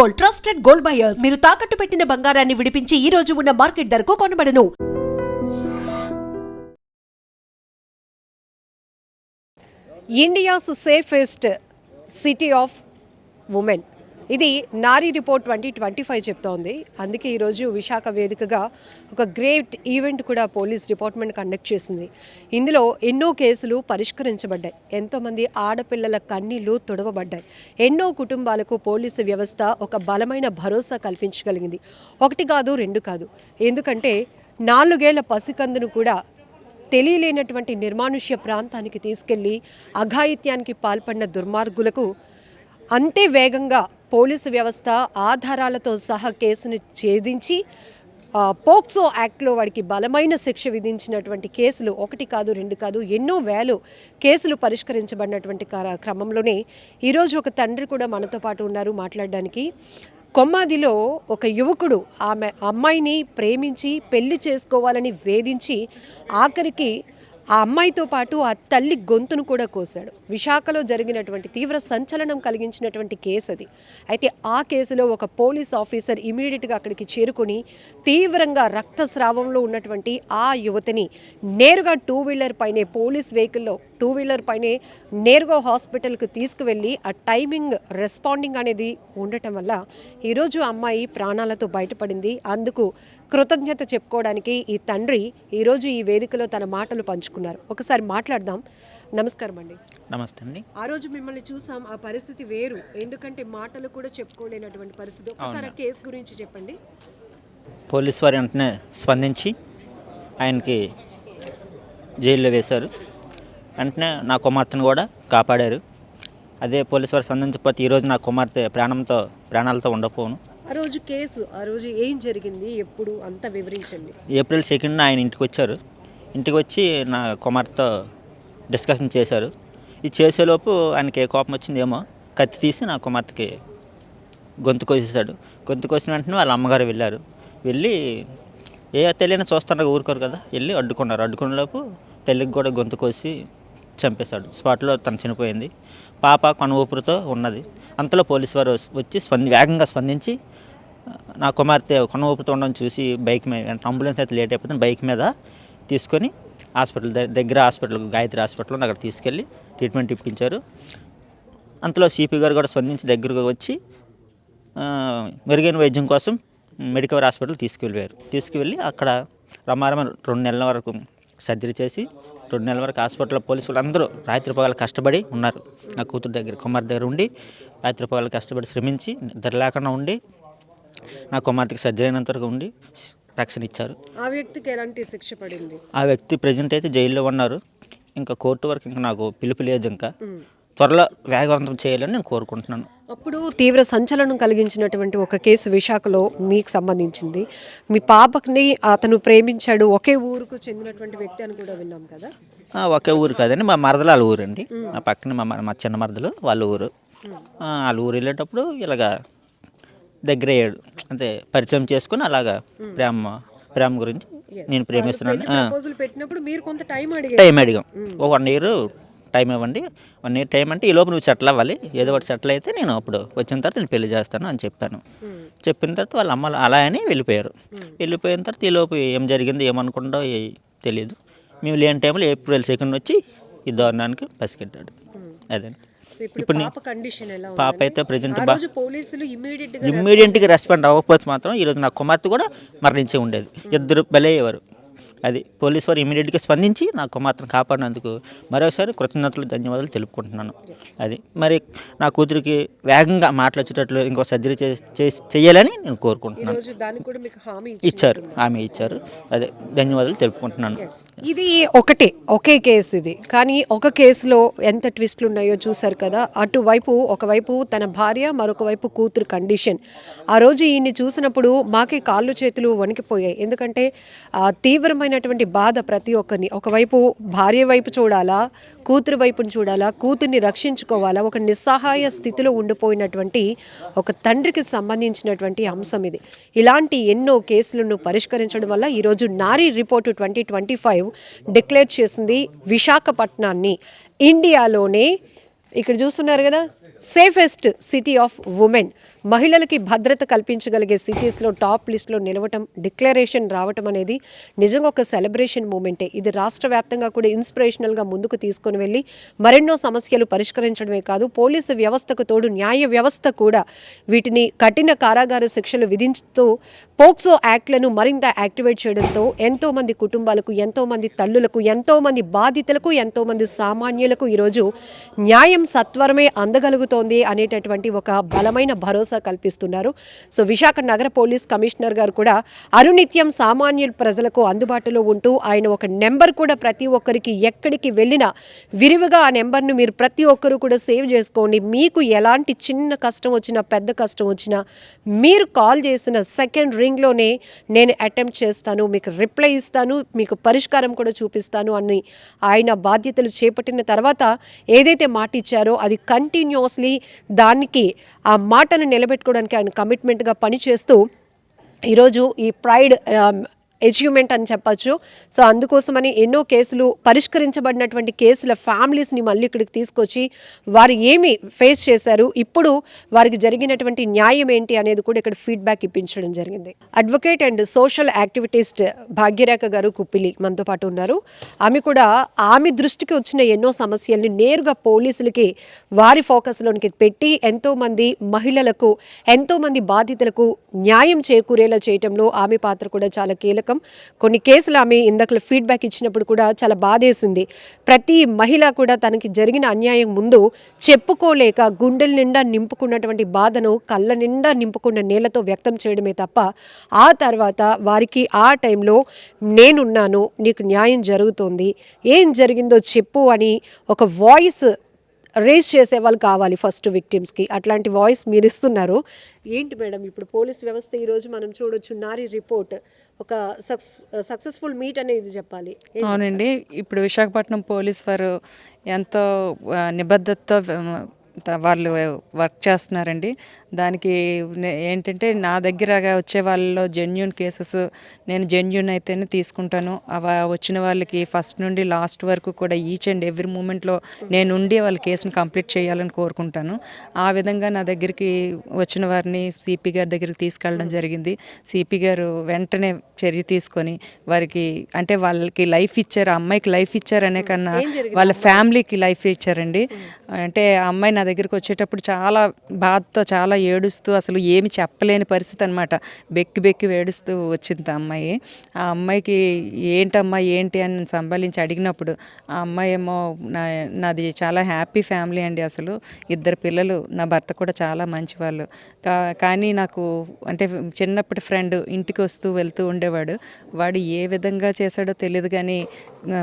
Gold trusted gold buyers. మీరు తాకట్టు పెట్టిన బంగారాన్ని విడిపించి ఈ రోజు ఉన్న మార్కెట్ ధరకు కొనబడను. India's safest city of women. ఇది నారీ రిపోర్ట్ ట్వంటీ ట్వంటీ ఫైవ్ చెప్తోంది. అందుకే ఈరోజు విశాఖ వేదికగా ఒక గ్రేట్ ఈవెంట్ కూడా పోలీస్ డిపార్ట్మెంట్ కండక్ట్ చేసింది. ఇందులో ఎన్నో కేసులు పరిష్కరించబడ్డాయి. ఎంతోమంది ఆడపిల్లల కన్నీళ్ళు తుడవబడ్డాయి. ఎన్నో కుటుంబాలకు పోలీసు వ్యవస్థ ఒక బలమైన భరోసా కల్పించగలిగింది. ఒకటి కాదు రెండు కాదు. ఎందుకంటే నాలుగేళ్ళ పసికందును కూడా తెలియలేనటువంటి నిర్మానుష్య ప్రాంతానికి తీసుకెళ్ళి అఘాయిత్యానికి పాల్పడిన దుర్మార్గులకు అంతే వేగంగా పోలీసు వ్యవస్థ ఆధారాలతో సహా కేసును ఛేదించి పోక్సో యాక్ట్లో వాడికి బలమైన శిక్ష విధించినటువంటి కేసులు ఒకటి కాదు రెండు కాదు ఎన్నో వేలు కేసులు పరిష్కరించబడినటువంటి క్రమంలోనే ఈరోజు ఒక తండ్రి కూడా మనతో పాటు ఉన్నారు మాట్లాడడానికి. కొమ్మాదిలో ఒక యువకుడు ఆమె అమ్మాయిని ప్రేమించి పెళ్ళి చేసుకోవాలని వేధించి ఆఖరికి ఆ అమ్మాయితో పాటు ఆ తల్లి గొంతును కూడా కోశాడు విశాఖలో జరిగినటువంటి తీవ్ర సంచలనం కలిగించినటువంటి కేసు అది అయితే ఆ కేసులో ఒక పోలీస్ ఆఫీసర్ ఇమీడియట్గా అక్కడికి చేరుకుని తీవ్రంగా రక్తస్రావంలో ఉన్నటువంటి ఆ యువతిని నేరుగా టూ వీలర్ పైనే పోలీస్ వెహికల్లో టూ వీలర్ పైనే నేరుగా హాస్పిటల్కి తీసుకువెళ్ళి ఆ టైమింగ్ రెస్పాండింగ్ అనేది ఉండటం వల్ల ఈరోజు అమ్మాయి ప్రాణాలతో బయటపడింది. అందుకు కృతజ్ఞత చెప్పుకోవడానికి ఈ తండ్రి ఈరోజు ఈ వేదికలో తన మాటలు పంచుకున్నారు. ఒకసారి మాట్లాడదాం. నమస్కారం అండి. నమస్తే అండి. ఆ రోజు మిమ్మల్ని చూసాం ఆ పరిస్థితి వేరు. ఎందుకంటే మాటలు కూడా చెప్పుకోలేనటువంటి పరిస్థితి. ఒకసారి ఆ కేసు గురించి చెప్పండి. పోలీసు వారు వెంటనే స్పందించి ఆయనకి జైల్లో వేశారు. వెంటనే నా కుమార్తెను కూడా కాపాడారు. అదే పోలీసు వారు స్పందించకపోతే ఈరోజు నా కుమార్తె ప్రాణంతో ప్రాణాలతో ఉండకపోను ఆ రోజు కేసు ఆ రోజు ఏం జరిగింది ఎప్పుడు అంతా వివరించండి. ఏప్రిల్ సెకండ్ ఆయన ఇంటికి వచ్చారు ఇంటికి వచ్చి నా కుమార్తెతో డిస్కషన్ చేశారు. ఇది చేసేలోపు ఆయనకి ఏ కోపం వచ్చిందేమో కత్తి తీసి నా కుమార్తెకి గొంతు కోసేసాడు గొంతు కోసిన వెంటనే వాళ్ళ అమ్మగారు వెళ్ళారు. వెళ్ళి ఏ తెలియని చూస్తున్నారు ఊరుకోరు కదా? వెళ్ళి అడ్డుకున్నారు. అడ్డుకునేలోపు తల్లికి కూడా గొంతు కోసి చంపేశాడు. స్పాట్లో తను చనిపోయింది. పాప కొనవూపురుతో ఉన్నది. అంతలో పోలీసు వారు వచ్చి స్పంది వేగంగా స్పందించి నా కుమార్తె కొన ఉండడం చూసి బైక్ మీద అంబులెన్స్ అయితే లేట్ అయిపోతుంది. బైక్ మీద తీసుకొని హాస్పిటల్ దగ్గర హాస్పిటల్ గాయత్రి హాస్పిటల్ అక్కడ తీసుకెళ్ళి ట్రీట్మెంట్ ఇప్పించారు. అంతలో సిపి గారు కూడా స్పందించి దగ్గరకు వచ్చి మెరుగైన వైద్యం కోసం మెడికల్ హాస్పిటల్ తీసుకువెళ్ళారు తీసుకువెళ్ళి అక్కడ రమారమ రెండు నెలల వరకు సర్జరీ చేసి రెండు నెలల వరకు హాస్పిటల్లో పోలీసు వాళ్ళు అందరూ రాత్రి పగలు కష్టపడి ఉన్నారు. నా కూతురు దగ్గర కుమార్ దగ్గర ఉండి రాత్రి పగలు కష్టపడి శ్రమించి నిద్ర లేకుండా ఉండి నా కుమార్తెకి సర్జరీ అయినంత వరకు ఉండి రక్షణ ఇచ్చారు. ఆ వ్యక్తికి ఎలాంటి శిక్ష పడింది? ఆ వ్యక్తి ప్రజెంట్ అయితే జైల్లో ఉన్నారు. ఇంకా కోర్టు వరకు ఇంకా నాకు పిలుపు లేదు ఇంకా. త్వరలో వేగవంతం చేయాలని నేను కోరుకుంటున్నాను. అప్పుడు తీవ్ర సంచలనం కలిగించినటువంటి ఒక కేసు విశాఖలో మీకు సంబంధించింది. మీ పాపని అతను ప్రేమించాడు ఒకే ఊరుకు చెందినటువంటి వ్యక్తి అని కూడా విన్నాం కదా? ఒకే ఊరు కాదండి. మా మరదలు వాళ్ళ ఊరు అండి మా పక్కన మా మ- చిన్న మరదలు వాళ్ళ ఊరు. వాళ్ళ ఊరు వెళ్ళేటప్పుడు ఇలాగా దగ్గర అయ్యాడు అంటే పరిచయం చేసుకుని అలాగా ప్రేమ ప్రేమ గురించి నేను ప్రేమిస్తున్నాను. టైం అడిగాం. ఓ వన్ ఇయర్ టైం ఇవ్వండి. వన్ ఇయర్ టైం అంటే ఈ లోపు నువ్వు సెటిల్ అవ్వాలి. ఏదో ఒకటి సెటిల్ అయితే నేను అప్పుడు వచ్చిన తర్వాత నేను పెళ్ళి చేస్తాను అని చెప్పాను. చెప్పిన తర్వాత వాళ్ళ అమ్మ అలా అని వెళ్ళిపోయారు. వెళ్ళిపోయిన తర్వాత ఈ లోపు ఏం జరిగింది ఏమనుకుంటో తెలియదు మేము లేని టైంలో ఏప్రిల్ సెకండ్ వచ్చి ఈ దారుణానికి పసిగట్టాడు. అదే. ఇప్పుడు పాప అయితే ప్రజెంట్ ఇమ్మీడియట్గా రెస్పాండ్ అవ్వకపోతే మాత్రం ఈరోజు నా కుమార్తె కూడా మరణించి ఉండేది. ఇద్దరు బలయ్యేవారు. అది పోలీసు వారు ఇమీడియట్గా స్పందించి నా కుమార్తెను కాపాడినందుకు మరోసారి కృతజ్ఞతలు ధన్యవాదాలు తెలుపుకుంటున్నాను. అది మరి నా కూతురికి వేగంగా మాట్లాడేటట్లు ఇంకో సర్జరీ చేయాలని నేను కోరుకుంటున్నాను. మీకు హామీ ఇచ్చారు. ఇచ్చారు అదే ధన్యవాదాలు తెలుపుకుంటున్నాను. ఇది ఒకటే ఒకే కేసు ఇది. కానీ ఒక కేసులో ఎంత ట్విస్ట్లు ఉన్నాయో చూశారు కదా అటువైపు ఒకవైపు తన భార్య మరొక వైపు కూతురు కండిషన్. ఆ రోజు ఈయన్ని చూసినప్పుడు మాకే కాళ్ళు చేతులు వణికిపోయాయి. ఎందుకంటే ఆ తీవ్రమైనటువంటి బాధ ప్రతి ఒక్కరిని. ఒకవైపు భార్య వైపు చూడాలా కూతురు వైపును చూడాలా కూతుర్ని రక్షించుకోవాలా ఒక నిస్సహాయ స్థితిలో ఉండిపోయినటువంటి ఒక తండ్రికి సంబంధించినటువంటి అంశం ఇది. ఇలాంటి ఎన్నో కేసులను పరిష్కరించడం వల్ల ఈరోజు నారీ report twenty twenty five declare చేసింది విశాఖపట్నాన్ని. ఇండియాలోనే ఇక్కడ చూస్తున్నారు కదా సేఫెస్ట్ సిటీ ఆఫ్ ఉమెన్ మహిళలకి భద్రత కల్పించగలిగే సిటీస్లో టాప్ లిస్ట్లో నిలవటం డిక్లరేషన్ రావటం అనేది నిజంగా ఒక సెలబ్రేషన్ మూమెంటే ఇది రాష్ట్ర వ్యాప్తంగా కూడా ఇన్స్పిరేషనల్గా ముందుకు తీసుకొని వెళ్ళి మరెన్నో సమస్యలు పరిష్కరించడమే కాదు పోలీసు వ్యవస్థకు తోడు న్యాయ వ్యవస్థ కూడా వీటిని కఠిన కారాగార శిక్షలు విధించుతూ పోక్సో యాక్ట్లను మరింత యాక్టివేట్ చేయడంతో ఎంతోమంది కుటుంబాలకు ఎంతోమంది తల్లులకు ఎంతోమంది బాధితులకు ఎంతోమంది సామాన్యులకు ఈరోజు న్యాయం సత్వరమే అందగలుగుతోంది అనేటటువంటి ఒక బలమైన భరోసా కల్పిస్తున్నారు. సో విశాఖ నగర పోలీస్ కమిషనర్ గారు కూడా అనునిత్యం సామాన్య ప్రజలకు అందుబాటులో ఉంటూ ఆయన ఒక నెంబర్ కూడా ప్రతి ఒక్కరికి ఎక్కడికి వెళ్ళినా విరివిగా ఆ నెంబర్ను మీరు ప్రతి ఒక్కరు కూడా సేవ్ చేసుకోండి. మీకు ఎలాంటి చిన్న కష్టం వచ్చినా పెద్ద కష్టం వచ్చినా మీరు కాల్ చేసిన సెకండ్ రింగ్లోనే నేను అటెంప్ట్ చేస్తాను మీకు రిప్లై ఇస్తాను మీకు పరిష్కారం కూడా చూపిస్తాను అని ఆయన బాధ్యతలు చేపట్టిన తర్వాత ఏదైతే మాట ఇచ్చారో అది కంటిన్యూస్లీ దానికి ఆ మాటను నిలబెట్టుకోవడానికి ఆయన కమిట్మెంట్గా పనిచేస్తూ ఈరోజు ఈ ప్రైడ్ అచీవ్మెంట్ అని చెప్పచ్చు. సో అందుకోసమని ఎన్నో కేసులు పరిష్కరించబడినటువంటి కేసుల ఫ్యామిలీస్ని మళ్ళీ ఇక్కడికి తీసుకొచ్చి వారు ఏమి ఫేస్ చేశారు ఇప్పుడు వారికి జరిగినటువంటి న్యాయం ఏంటి అనేది కూడా ఇక్కడ ఫీడ్బ్యాక్ ఇప్పించడం జరిగింది. Advocate and social activist Bhagyarekha గారు కుప్పిలి మనతో పాటు ఉన్నారు. ఆమె కూడా ఆమె దృష్టికి వచ్చిన ఎన్నో సమస్యల్ని నేరుగా పోలీసులకి వారి ఫోకస్లోనికి పెట్టి ఎంతోమంది మహిళలకు ఎంతోమంది బాధితులకు న్యాయం చేకూరేలా చేయటంలో ఆమె పాత్ర కూడా చాలా కీలకం. కొన్ని కేసులు ఆమె ఇందాకలు ఫీడ్బ్యాక్ ఇచ్చినప్పుడు కూడా చాలా బాధేసింది. ప్రతి మహిళ కూడా తనకి జరిగిన అన్యాయం ముందు చెప్పుకోలేక గుండెల నిండా నింపుకున్నటువంటి బాధను కళ్ళ నిండా నింపుకున్న నేలతో వ్యక్తం చేయడమే తప్ప ఆ తర్వాత వారికి ఆ టైంలో నేనున్నాను నీకు న్యాయం జరుగుతోంది ఏం జరిగిందో చెప్పు అని ఒక వాయిస్ రేస్ చేసే వాళ్ళు కావాలి ఫస్ట్ విక్టిమ్స్కి అట్లాంటి వాయిస్ మీరు ఇస్తున్నారు. ఏంటి మేడం ఇప్పుడు పోలీస్ వ్యవస్థ ఈరోజు మనం చూడొచ్చు నారీ రిపోర్ట్. ఒక సక్స్ సక్సెస్ఫుల్ మీట్ అనేది చెప్పాలి. అవునండి. ఇప్పుడు విశాఖపట్నం పోలీస్ వారు ఎంతో నిబద్ధతతో వాళ్ళు వర్క్ చేస్తున్నారండి. దానికి ఏంటంటే నా దగ్గరగా వచ్చే వాళ్ళలో జెన్యున్ కేసెస్ నేను జెన్యున్ అయితేనే తీసుకుంటాను. అవ వచ్చిన వాళ్ళకి ఫస్ట్ నుండి లాస్ట్ వరకు కూడా ఈచ్ అండ్ ఎవ్రీ మూమెంట్లో నేను ఉండి వాళ్ళ కేసును కంప్లీట్ చేయాలని కోరుకుంటాను. ఆ విధంగా నా దగ్గరికి వచ్చిన వారిని సిపి గారి దగ్గరికి తీసుకెళ్ళడం జరిగింది. సిపి గారు వెంటనే చర్య తీసుకొని వారికి అంటే వాళ్ళకి లైఫ్ ఇచ్చారు అమ్మాయికి లైఫ్ ఇచ్చారనే కన్నా వాళ్ళ ఫ్యామిలీకి లైఫ్ ఇచ్చారండి. అంటే అమ్మాయి నా దగ్గరికి వచ్చేటప్పుడు చాలా బాధతో చాలా ఏడుస్తూ అసలు ఏమి చెప్పలేని పరిస్థితి అనమాట బెక్కి బెక్కి ఏడుస్తూ వచ్చింది ఆ అమ్మాయి. ఆ అమ్మాయికి ఏంటమ్మా ఏంటి? అని నేను సంభాలించి అడిగినప్పుడు ఆ అమ్మాయి ఏమో నా నాది చాలా హ్యాపీ ఫ్యామిలీ అండి అసలు. ఇద్దరు పిల్లలు నా భర్త కూడా చాలా మంచివాళ్ళు. కా కానీ నాకు అంటే చిన్నప్పటి ఫ్రెండ్ ఇంటికి వస్తూ వెళ్తూ ఉండేవాడు. వాడు ఏ విధంగా చేశాడో తెలియదు కానీ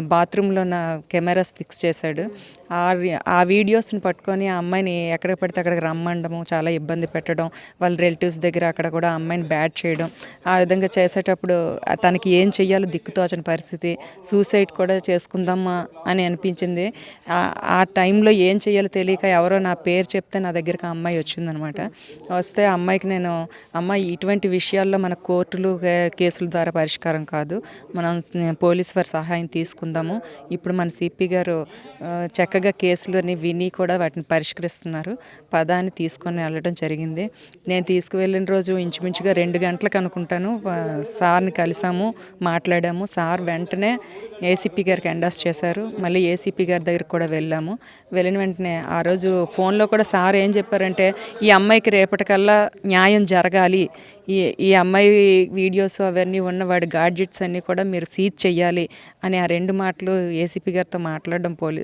బాత్రూంలో నా కెమెరాస్ ఫిక్స్ చేశాడు. ఆ ఆ వీడియోస్ని పట్టుకొని ఆ అమ్మాయిని ఎక్కడ పడితే అక్కడికి రమ్మండము చాలా ఇబ్బంది పెట్టడం వాళ్ళ రిలేటివ్స్ దగ్గర అక్కడ కూడా అమ్మాయిని బ్యాడ్ చేయడం ఆ విధంగా చేసేటప్పుడు తనకి ఏం చెయ్యాలో దిక్కుతోచని పరిస్థితి సూసైడ్ కూడా చేసుకుందామా అని అనిపించింది. ఆ- టైంలో ఏం చేయాలో తెలియక ఎవరో నా పేరు చెప్తే నా దగ్గరికి ఆ అమ్మాయి వచ్చిందనమాట వస్తే ఆ అమ్మాయికి నేను అమ్మాయి ఇటువంటి విషయాల్లో మన కోర్టులు కేసుల ద్వారా పరిష్కారం కాదు. మనం పోలీస్ వారి సహాయం తీసుకుందాము. ఇప్పుడు మన సిపి గారు చక్కగా కేసులని విని కూడా వాటిని పరిష్కారం పరిష్కరిస్తున్నారు పదాన్ని తీసుకొని వెళ్ళడం జరిగింది. నేను తీసుకువెళ్ళిన రోజు ఇంచుమించుగా రెండు గంటలకు అనుకుంటాను. సార్ని కలిసాము మాట్లాడాము. సార్ వెంటనే ఏసీపీ గారికి ఎండాస్ చేశారు. మళ్ళీ ఏసీపీ గారి దగ్గరికి కూడా వెళ్ళాము. వెళ్ళిన వెంటనే ఆ రోజు ఫోన్లో కూడా సార్ ఏం చెప్పారంటే ఈ అమ్మాయికి రేపటికల్లా న్యాయం జరగాలి. ఈ ఈ అమ్మాయి వీడియోస్ అవన్నీ ఉన్న వాడి గాడ్జెట్స్ అన్నీ కూడా మీరు సీజ్ చెయ్యాలి అని ఆ రెండు మాటలు ఏసీపీ గారితో మాట్లాడడం పోలీ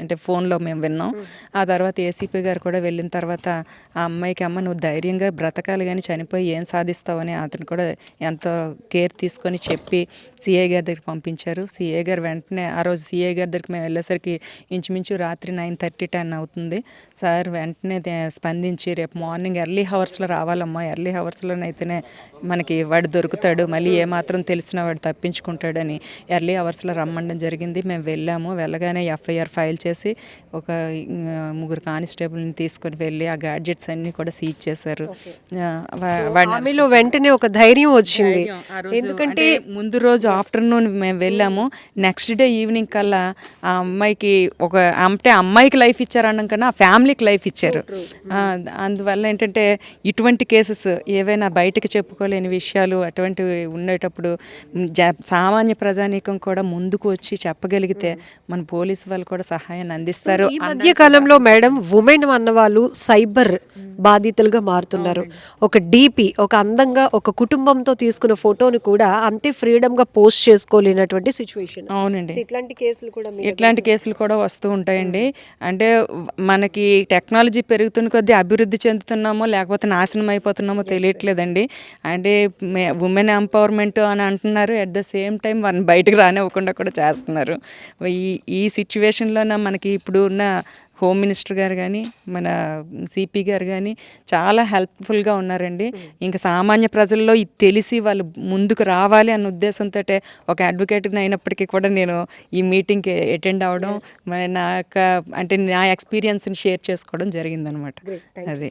అంటే ఫోన్లో మేము విన్నాం. ఆ తర్వాత ఏసీపీ గారు కూడా వెళ్ళిన తర్వాత ఆ అమ్మాయికి అమ్మ నువ్వు ధైర్యంగా బ్రతకాలి కానీ చనిపోయి ఏం సాధిస్తావని అతను కూడా ఎంతో కేర్ తీసుకొని చెప్పి సిఏ గారి దగ్గరికి పంపించారు. సిఏ గారు వెంటనే ఆ రోజు సిఏ గారి దగ్గరికి మేము వెళ్ళేసరికి ఇంచుమించు రాత్రి నైన్ థర్టీ టెన్ అవుతుంది. సార్ వెంటనే స్పందించి రేపు మార్నింగ్ ఎర్లీ హవర్స్లో రావాలమ్మా ఎర్లీ హవర్స్ అవర్స్లోనైతేనే మనకి వాడు దొరుకుతాడు మళ్ళీ ఏమాత్రం తెలిసినా వాడు తప్పించుకుంటాడని ఎర్లీ అవర్స్లో రమ్మడం జరిగింది. మేము వెళ్ళాము. వెళ్ళగానే ఎఫ్ఐఆర్ ఫైల్ చేసి ఒక ముగ్గురు కానిస్టేబుల్ని తీసుకొని వెళ్ళి ఆ గ్యాడ్జెట్స్ అన్నీ కూడా సీజ్ చేశారు. వెంటనే ఒక ధైర్యం వచ్చింది. ఎందుకంటే ముందు రోజు ఆఫ్టర్నూన్ మేము వెళ్ళాము. నెక్స్ట్ డే ఈవినింగ్ కల్లా ఆ అమ్మాయికి ఒక అంటే అమ్మాయికి లైఫ్ ఇచ్చారనడం కన్నా ఆ ఫ్యామిలీకి లైఫ్ ఇచ్చారు. అందువల్ల ఏంటంటే ఇటువంటి కేసెస్ ఏవైనా బయటకు చెప్పుకోలేని విషయాలు అటువంటివి ఉండేటప్పుడు జ సామాన్య ప్రజానీకం కూడా ముందుకు వచ్చి చెప్పగలిగితే మన పోలీసు వాళ్ళు కూడా సహాయాన్ని అందిస్తారు ఈ మధ్య కాలంలో మేడం ఉమెన్ అన్న వాళ్ళు సైబర్ బాధితులుగా మారుతున్నారు. ఒక డీపీ ఒక అందంగా ఒక కుటుంబంతో తీసుకున్న ఫోటోని కూడా అంతే ఫ్రీడమ్గా పోస్ట్ చేసుకోలేనటువంటి సిచ్యువేషన్. అవునండి. ఇట్లాంటి కేసులు కూడా ఇట్లాంటి కేసులు కూడా వస్తూ ఉంటాయండి. అంటే మనకి టెక్నాలజీ పెరుగుతున్న కొద్దీ అభివృద్ధి చెందుతున్నామో లేకపోతే నాశనం అయిపోతున్నామో తెలియట్లేదండి అంటే ఉమెన్ ఎంపవర్మెంట్ అని అంటున్నారు. అట్ ద సేమ్ టైం వాళ్ళని బయటకు రానివ్వకుండా కూడా చేస్తున్నారు. ఈ ఈ సిచ్యువేషన్లోన మనకి ఇప్పుడు ఉన్న హోమ్ మినిస్టర్ గారు కానీ మన సిపి గారు కానీ చాలా హెల్ప్ఫుల్గా ఉన్నారండి. ఇంకా సామాన్య ప్రజల్లో ఇది తెలిసి వాళ్ళు ముందుకు రావాలి అన్న ఉద్దేశంతో ఒక అడ్వకేట్ని అయినప్పటికీ కూడా నేను ఈ మీటింగ్కి అటెండ్ అవ్వడం మరి నా యొక్క అంటే నా ఎక్స్పీరియన్స్ని షేర్ చేసుకోవడం జరిగిందనమాట అదే.